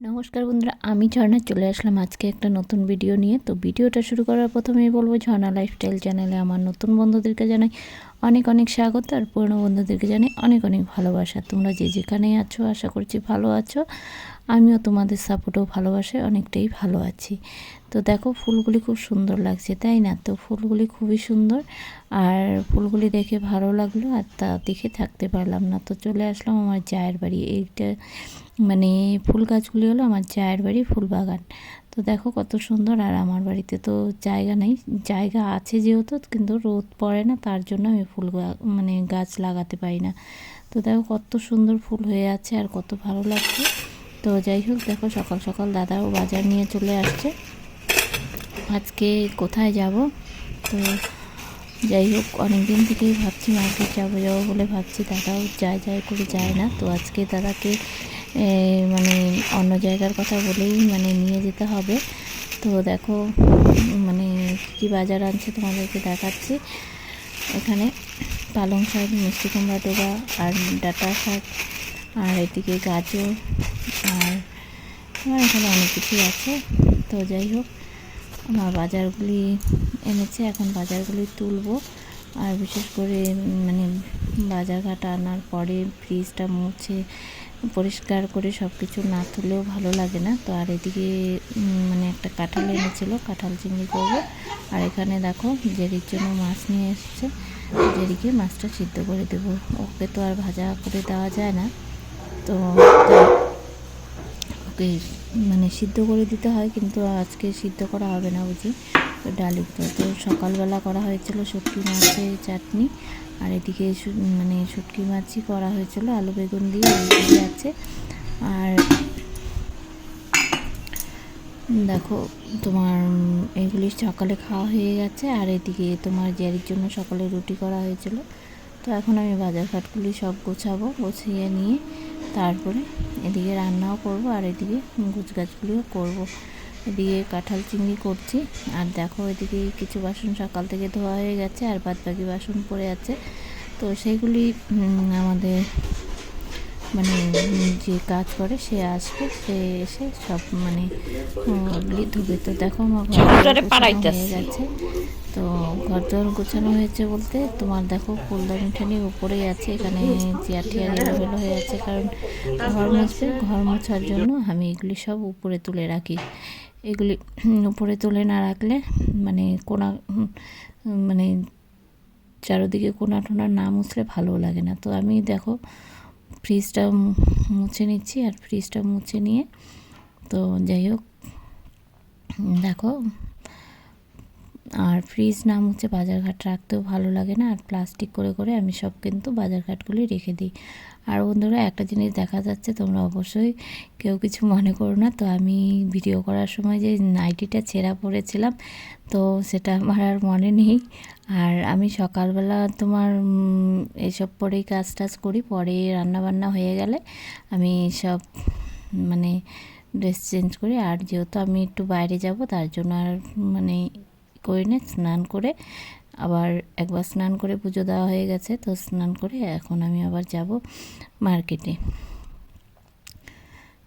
নমস্কার বন্ধুরা, আমি ঝর্ণা, চলে আসলাম আজকে একটা নতুন ভিডিও নিয়ে। তো ভিডিওটা শুরু করার প্রথমেই বলব, ঝর্ণা লাইফস্টাইল চ্যানেলে আমার নতুন বন্ধুদেরকে জানাই অনেক অনেক স্বাগত আর পুরনো বন্ধুদেরকে জানাই অনেক অনেক ভালোবাসা। তোমরা যে যেখানেই আছো, আশা করছি ভালো আছো। আমিও তোমাদের সাপোর্টও ভালোবাসায় অনেকটাই ভালো আছি। তো দেখো, ফুলগুলি খুব সুন্দর লাগছে, তাই না? তো ফুলগুলি খুবই সুন্দর, আর ফুলগুলি দেখে ভালো লাগল, আর তা দেখে থাকতে পারলাম না। তো চলে আসলাম আমার জায়ের বাড়ি। এইটা মানে ফুল গাছগুলি হলো আমার জায়ের বাড়ি ফুল বাগান। তো দেখো কত সুন্দর, আর আমার বাড়িতে তো জায়গা নেই। জায়গা আছে যেহেতু, কিন্তু রোদ পড়ে না, তার জন্য আমি ফুল মানে গাছ লাগাতে পারি না। তো দেখো কত সুন্দর ফুল হয়ে আছে, আর কত ভালো লাগছে। তো যাই হোক, দেখো সকাল সকাল দাদাও বাজার নিয়ে চলে আসছে। আজকে কোথায় যাব? তো যাই হোক অনেক দিন থেকেই ভাবছি মার্কেট যাব যাব বলে ভাবছি, দাদাও যায় যায় করে যায় না। তো আজকে দাদাকে মানে অন্য জায়গার কথা বলেই মানে নিয়ে যেতে হবে। তো দেখো মানে কী বাজার আনছে তোমাদেরকে দেখাচ্ছি। এখানে পালং শাক, মিষ্টি কুমড়া, ডোবা আর ডাটা শাক। আর এদিকে গাজর আর আমার এখানে অনেক কিছুই আছে। তো যাই হোক, আমার বাজারগুলি এনেছে, এখন বাজারগুলি তুলবো। আর বিশেষ করে মানে বাজারঘাট আনার পরে ফ্রিজটা মুছে, পরিষ্কার করে সব কিছু না তুলেও ভালো লাগে না। তো আর এদিকে মানে একটা কাঁঠাল এনেছিল, কাঁঠাল চিংড়ি করব। আর এখানে দেখো, জেরির জন্য মাছ নিয়ে এসছে। জেরিকে মাছটা সিদ্ধ করে দেবো। ওকে তো আর ভাজা করে দেওয়া যায় না। তো মানে সিদ্ধ করে দিতে হয়, কিন্তু আজকে সিদ্ধ করা হবে না বুঝি। তো ডালি তো সকালবেলা করা হয়েছিল শুটকি মাছের চাটনি, আর এদিকে মানে শুটকি মাছই করা হয়েছিল, আলু বেগুন দিয়ে আছে। আর দেখো, তোমার এগুলি সকালে খাওয়া হয়ে গেছে, আর এদিকে তোমার জেরির জন্য সকালে রুটি করা হয়েছিল। তো এখন আমি বাজার ঘাটগুলি সব গোছাবো, গোছিয়ে নিয়ে তারপরে এদিকে রান্নাও করব আর এদিকে গুছ গাছগুলিও করব। এদিকে কাঁঠাল চিংড়ি করছি। আর দেখো এদিকে কিছু বাসন সকাল থেকে ধোয়া হয়ে গেছে আর বাদ বাকি বাসন পড়ে আছে। তো সেইগুলি আমাদের মানে যে কাজ করে সে আসবে সে এসে সব মানে ধুবে তো দেখো আমার হয়ে গেছে। তো ঘর দর গোছানো হয়েছে বলতে তোমার দেখো ফুলদানি ঠানি উপরেই আছে এখানে চেয়ার টিয়ার এলোমেলো হয়ে আছে কারণ ঘর মুছবে ঘর মোছার জন্য আমি এগুলি সব উপরে তুলে রাখি। এগুলি উপরে তুলে না রাখলে মানে কোনা মানে চারোদিকে কোনা টোনা না মুছলে ভালো লাগে না। তো আমি দেখো ফ্রিজটা মুছে নিচ্ছি আর ফ্রিজটা মুছে নিয়ে তো যাই হোক দেখো আর ফ্রিজ না মুছে বাজারঘাট, রাখতেও ভালো লাগে না। আর প্লাস্টিক করে করে আমি সব কিন্তু বাজারঘাটগুলি রেখে দিই। আর বন্ধুরা, একটা জিনিস দেখা যাচ্ছে, তোমরা অবশ্যই কেউ কিছু মনে করো না। তো আমি ভিডিও করার সময় যে নাইটিটা ছেঁড়া পড়েছিলাম তো সেটা আমার আর মনে নেই। আর আমি সকালবেলা তোমার এসব পরেই কাজ টাজ করি, পরে রান্নাবান্না হয়ে গেলে আমি সব মানে ড্রেস চেঞ্জ করি। আর যেহেতু আমি একটু বাইরে যাব, তার জন্য আর মানে করে নে, স্নান করে আবার একবার স্নান করে পুজো দেওয়া হয়ে গেছে, তো স্নান করে এখন আমি আবার যাব মার্কেটে।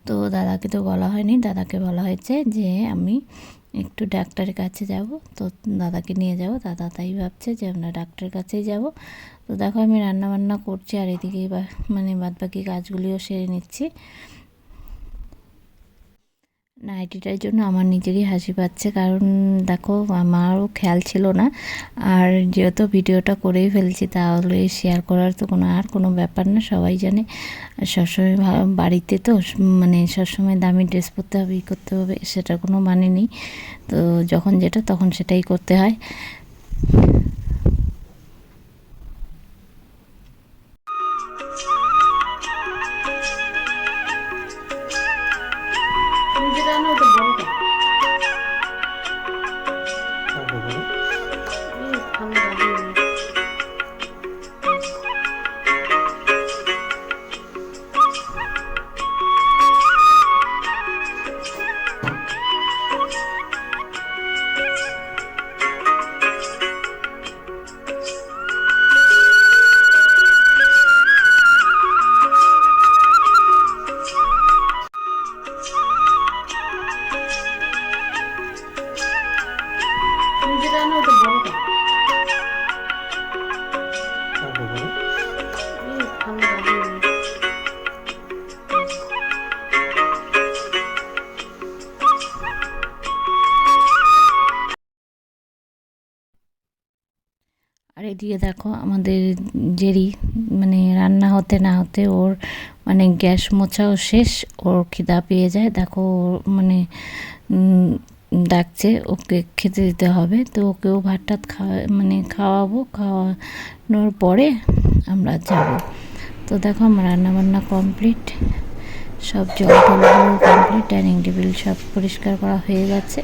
তো দাদাকে তো বলা হয়নি, দাদাকে বলা হয়েছে যে আমি একটু ডাক্তারের কাছে যাব, তো দাদাকে নিয়ে যাব, দাদা তাই ভাবছে যে আমরা ডাক্তারের কাছেই যাব। তো দেখো আমি রান্না বান্না করছি আর এদিকে মানে বাদবাকি কাজগুলিও সেরে নিচ্ছি। নাইটিটার জন্য আমার নিজেরই হাসি পাচ্ছে। কারণ দেখো, আমারও খেয়াল ছিল না। আর যেহেতু ভিডিওটা করেই ফেলছি, তাহলে শেয়ার করার তো কোনো, আর কোনো ব্যাপার না, সবাই জানে। সবসময় বাড়িতে তো মানে সবসময় দামি ড্রেস পরতে হবে, ই করতে হবে সেটা কোনো মানে নেই। তো যখন যেটা, তখন সেটাই করতে হয়। এদিকে দেখো আমাদের জেরি মানে রান্না হতে না হতে ওর মানে গ্যাস মোছাও শেষ, ওর খিদা পেয়ে যায়। দেখো মানে ডাকছে, ওকে খেতে দিতে হবে। তো ওকেও ভাত টাত খাওয়া মানে খাওয়াবো, খাওয়ানোর পরে আমরা যাব। তো দেখো আমার রান্নাবান্না কমপ্লিট, সব জল টল কমপ্লিট, ডাইনিং টেবিল সব পরিষ্কার করা হয়ে গেছে।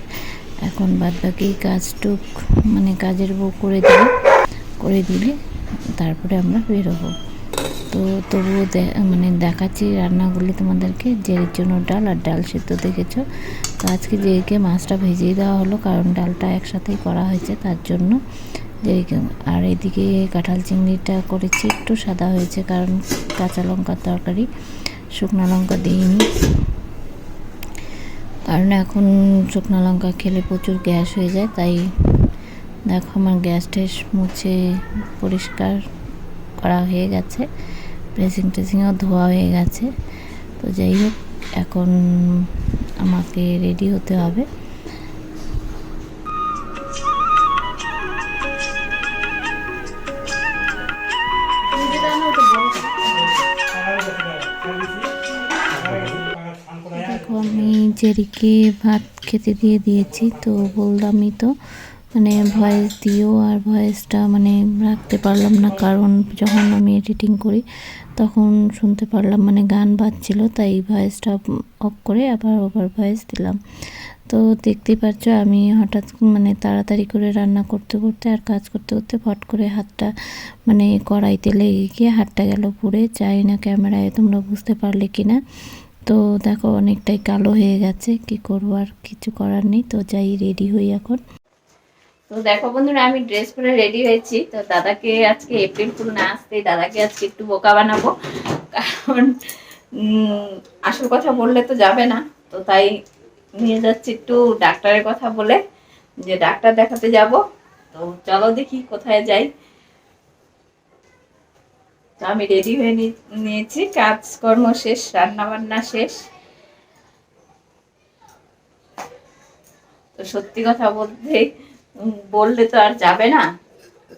এখন বাদ বাকি কাজটুক মানে কাজের বউ করে দিলে করে দিলে তারপরে আমরা বেরোবো। তো তবুও মানে দেখাচ্ছি রান্নাগুলি তোমাদেরকে জেরির জন্য ডাল আর ডাল সেদ্ধ দেখেছ। তো আজকে জেরিকে মাছটা ভেজেই দেওয়া হলো, কারণ ডালটা একসাথেই করা হয়েছে, তার জন্য জেরিকে আর এদিকে কাঁঠাল চিংড়িটা করেছি, একটু সাদা হয়েছে, কারণ কাঁচা লঙ্কার তরকারি, শুকনো লঙ্কা দিইনি। কারণ এখন শুকনো লঙ্কা খেলে প্রচুর গ্যাস হয়ে যায়, তাই দেখো আমার গ্যাস ট্যাস মুছে পরিষ্কার করা হয়ে গেছে। ড্রেসিং টেসিংও ধোয়া হয়ে গেছে। তো যাই হোক, এখন আমাকে রেডি হতে হবে। দেখো আমি জেরিকে ভাত খেতে দিয়ে দিয়েছি, তো বললামই তো মানে ভয়েস দিয়েও আর ভয়েসটা মানে রাখতে পারলাম না। কারণ যখন আমি এডিটিং করি, তখন শুনতে পারলাম মানে গান বাজছিল, তাই ভয়েসটা অফ করে আবার ওভার ভয়েস দিলাম। তো দেখতেই পাচ্ছ আমি হঠাৎ মানে তাড়াতাড়ি করে রান্না করতে করতে আর কাজ করতে করতে ফট করে হাতটা মানে কড়াইতে লেগে গিয়ে হাতটা গেল পুড়ে। চাই না ক্যামেরায় তোমরা বুঝতে পারলে কি না। তো দেখো অনেকটাই কালো হয়ে গেছে, কি করব আর কিছু করার নেই। তো যাই রেডি হই এখন। তো দেখো বন্ধুরা, আমি ড্রেস পরে রেডি হয়েছি। তো দাদাকে আজকে এপ্রিল ফুল না আসতেই দাদাকে আজকে একটু বোকা বানাবো। কারণ আসল কথা বললে তো যাবে না। তো তাই নিয়ে যাচ্ছি একটু ডাক্তারের কথা বলে যে ডাক্তার দেখাতে যাব। তো চলো দেখি কোথায় যাই। তো আমি রেডি হয়ে নিয়েছি, কাজকর্ম শেষ রান্না বান্না শেষ। তো সত্যি কথা বলতে বললে তো আর যাবে না।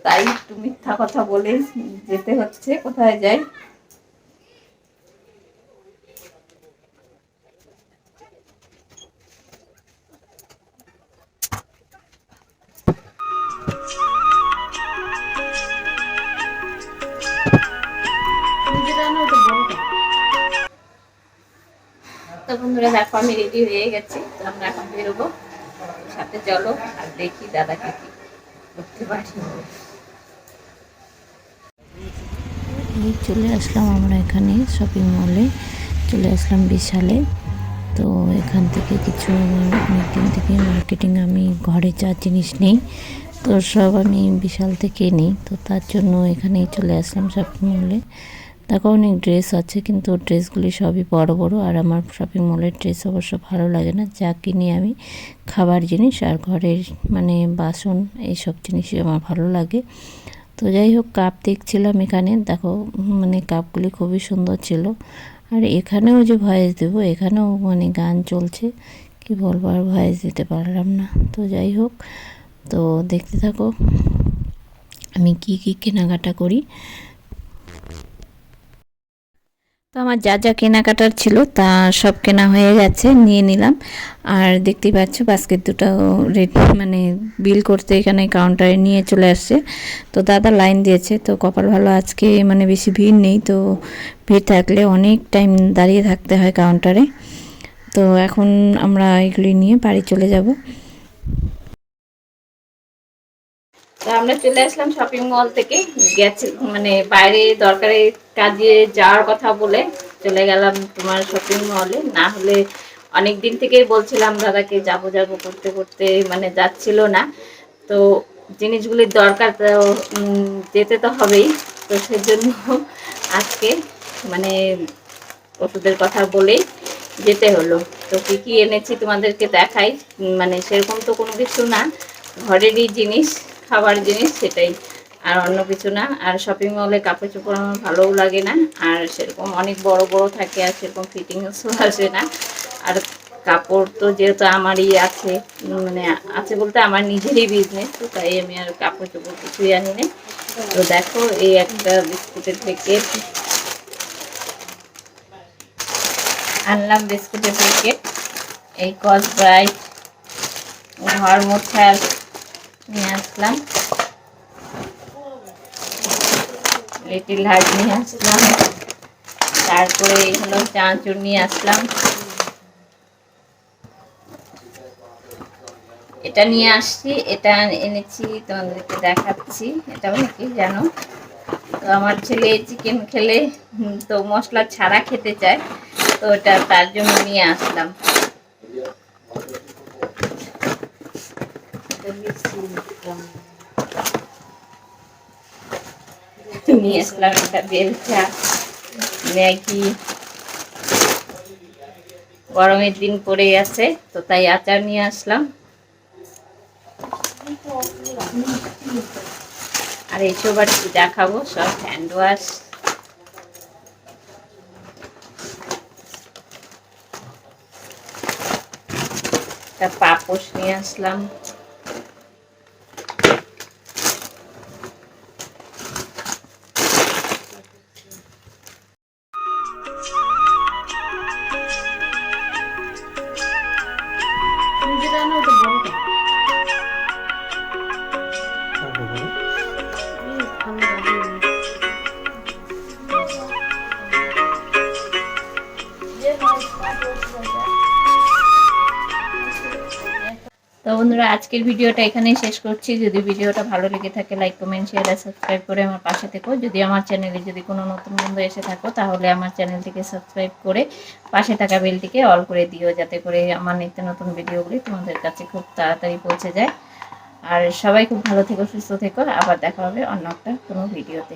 তাই একটু মিথ্যা কথা বলে যেতে হচ্ছে, কোথায় যাই? তো বন্ধুরা, দেখো আমি রেডি হয়ে গেছি, তো আমরা এখন বেরোবো। সাথে চলো আর দেখি দাদাকে কি করতে পারি। চলে আসলাম আমরা এখানে শপিং মলে চলে আসলাম বিশালে। তো এখান থেকে কিছু অনেকদিন থেকে মার্কেটিং আমি ঘরে যা জিনিস নেই, তো সব আমি বিশাল থেকে নিই। তো তার জন্য এখানেই চলে আসলাম শপিং মলে দেখো অনেক ড্রেস আছে, কিন্তু ড্রেসগুলি সবই বড় বড় আর আমার শপিং মলের ড্রেস অবশ্য ভালো লাগে না। যা কিনি আমি, খাবার জিনিস আর ঘরের মানে বাসন, এইসব জিনিসই আমার ভালো লাগে। তো যাই হোক কাপ দেখছিলাম এখানে। দেখো মানে কাপগুলি খুবই সুন্দর ছিল। আর এখানেও যে ভয়েস দেবো, এখানেও মানে গান চলছে। কি বলব, আর ভয়েস দিতে পারলাম না। তো যাই হোক, তো দেখতে থাকো। আমি কি কি কেনাকাটা করি? তো আমার যা যা কেনাকাটার ছিল তা সব কেনা হয়ে গেছে, নিয়ে নিলাম। আর দেখতেই পাচ্ছ বাস্কেট দুটো রেড মানে বিল করতে এখানে কাউন্টারে নিয়ে চলে আসছে। তো দাদা লাইন দিয়েছে, তো কপাল ভালো আজকে মানে বেশি ভিড় নেই, তো ভিড় থাকলে অনেক টাইম দাঁড়িয়ে থাকতে হয় কাউন্টারে তো এখন আমরা এগুলি নিয়ে বাড়ি চলে যাব। আমরা চলে আসলাম শপিং মল থেকে। গেছে মানে বাইরে দরকারি কাজে যাওয়ার কথা বলে চলে গেলাম তোমার শপিং মলে না হলে অনেক দিন থেকেই বলছিলাম, দাদাকে যাব যাব করতে করতে মানে যাচ্ছিল না। তো জিনিসগুলির দরকার তো যেতে তো হবেই। তো সেজন্য আজকে মানে ওষুধের কথা বলেই যেতে হলো। তো কি কি এনেছি তোমাদেরকে দেখাই। মানে সেরকম তো কোনো কিছু না। ঘরেরই জিনিস। খাবার জিনিস সেটাই। আর অন্য কিছু না। আর শপিং মলে কাপড় চোপড় আমার ভালোও লাগে না। আর সেরকম অনেক বড় বড় থাকে আর সেরকম ফিটিংসও আসে না। আর কাপড় তো যেহেতু আমারই আছে মানে আছে বলতে আমার নিজেরই বিজনেস তো তাই আমি আর কাপড় চোপড় কিছুই আনি না তো দেখো, এই একটা বিস্কুটের প্যাকেট আনলাম বিস্কুটের প্যাকেট এই কস ব্রাইট ঘর মোছার নিয়ে আসলাম। লিটিল হার্ট নিয়ে আসলাম। তারপরে এই হলো চাঁচুর নিয়ে আসলাম। এটা নিয়ে আসছি, এটা এনেছি, তোমাদেরকে দেখাচ্ছি। এটা মানে কি জানো? তো আমার ছেলে চিকেন খেলে তো মশলা ছাড়া খেতে চায়, তো ওটা তার জন্য নিয়ে আসলাম। নিয়ে আসলাম একটা ম্যাগি গরমের দিন পড়ে আছে, তো তাই আচার নিয়ে আসলাম। আর এইসব আর কি দেখাবো? সব হ্যান্ড ওয়াশ একটা পাপোশ নিয়ে আসলাম। তো বন্ধুরা, আজকের ভিডিওটা এখানেই শেষ করছি। যদি ভিডিওটা ভালো লেগে থাকে লাইক কমেন্ট শেয়ার আর সাবস্ক্রাইব করে আমার পাশে থেকো। যদি আমার চ্যানেলে যদি কোনো নতুন বন্ধু এসে থাকো, তাহলে আমার চ্যানেলটিকে সাবস্ক্রাইব করে পাশে থাকা বেলটিকে অল করে দিও, যাতে করে আমার নিত্য নতুন ভিডিওগুলি তোমাদের কাছে খুব তাড়াতাড়ি পৌঁছে যায়। আর সবাই খুব ভালো থেকো, সুস্থ থেকো। আবার দেখা হবে অন্য একটা কোনো ভিডিওতে।